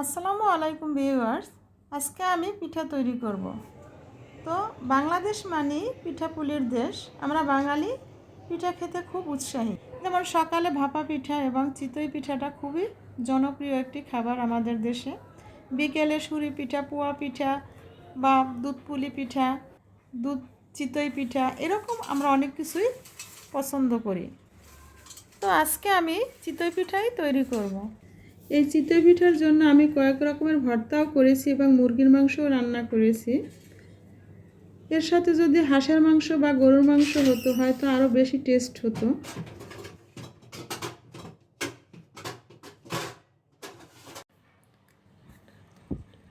আসসালামু আলাইকুম ভিউয়ার্স, আজকে আমি পিঠা তৈরি করব। তো বাংলাদেশ মানেই পিঠাপুলির দেশ, আমরা বাঙালি পিঠা খেতে খুব উৎসাহী। যেমন সকালে ভাপা পিঠা এবং চিতই পিঠাটা খুবই জনপ্রিয় একটি খাবার আমাদের দেশে। বিকেলে সুরি পিঠা, পোয়া পিঠা বা দুধ পুলি পিঠা, দুধ চিতই পিঠা, এরকম আমরা অনেক কিছুই পছন্দ করি। তো আজকে আমি চিতই পিঠাই তৈরি করব। এই চিতই পিঠার জন্য আমি কয়েক রকমের ভর্তাও করেছি এবং মুরগির মাংসও রান্না করেছি। এর সাথে যদি হাঁসের মাংস বা গরুর মাংস হতো, হয়তো আরও বেশি টেস্ট হতো।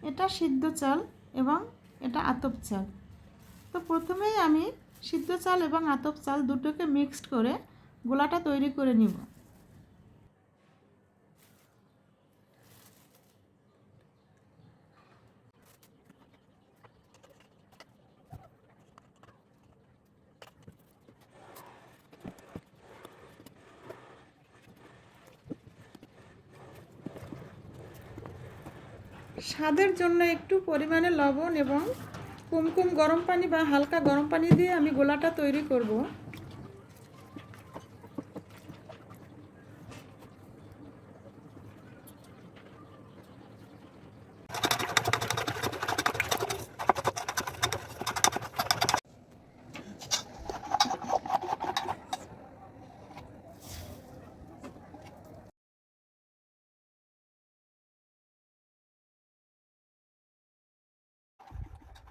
এটা সিদ্ধ চাল এবং এটা আতপ চাল। তো প্রথমেই আমি সিদ্ধ চাল এবং আতপ চাল দুটোকে মিক্সড করে গোলাটা তৈরি করে নিব। স্বাদের জন্য একটু পরিমাণে লবণ এবং কুমকুম গরম পানি বা হালকা গরম পানি দিয়ে আমি গোলাটা তৈরি করব।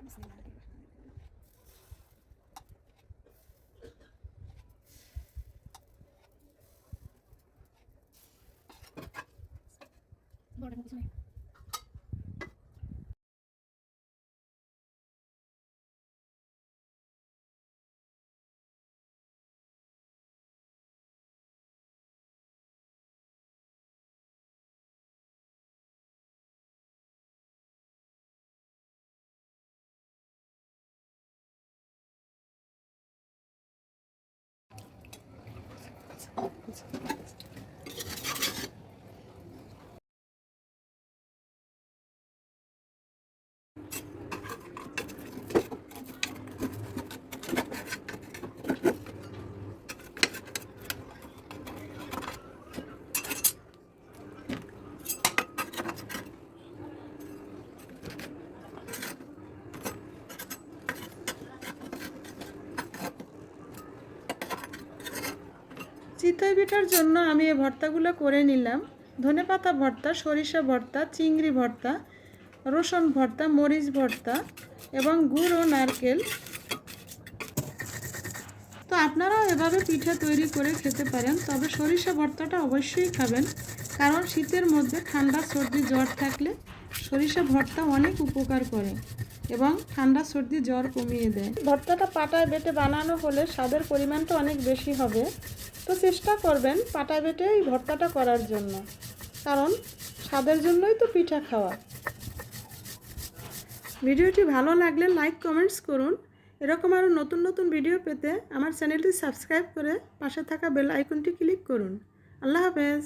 Bismillahirrahmanirrahim. Border, no, 그래서 চিতই পিঠার জন্য আমি এই ভর্তাগুলো করে নিলাম। ধনেপাতা ভর্তা, সরিষা ভর্তা, চিংড়ি ভর্তা, রসুন ভর্তা, মরিচ ভর্তা এবং গুড় ও নারকেল। তো আপনারাও এভাবে পিঠা তৈরি করে খেতে পারেন, তবে সরিষা ভর্তাটা অবশ্যই খাবেন, কারণ শীতের মধ্যে ঠান্ডা সর্দি জ্বর থাকলে সরিষা ভর্তা অনেক উপকার করে। এবং ঠান্ডা সর্দি জ্বর কমিয়ে দেয়। ভর্তাটা পাটায় বেটে বানানো হলে স্বাদের পরিমাণটা অনেক বেশি হবে। তো চেষ্টা করবেন পাটায় বেটে এই ভর্তাটা করার জন্য। কারণ স্বাদের জন্যই তো পিঠা খাওয়া। ভিডিওটি ভালো লাগলে লাইক কমেন্টস করুন। এরকম আরও নতুন নতুন ভিডিও পেতে আমার চ্যানেলটি সাবস্ক্রাইব করে পাশে থাকা বেল আইকনটি ক্লিক করুন। আল্লাহ হাফেজ।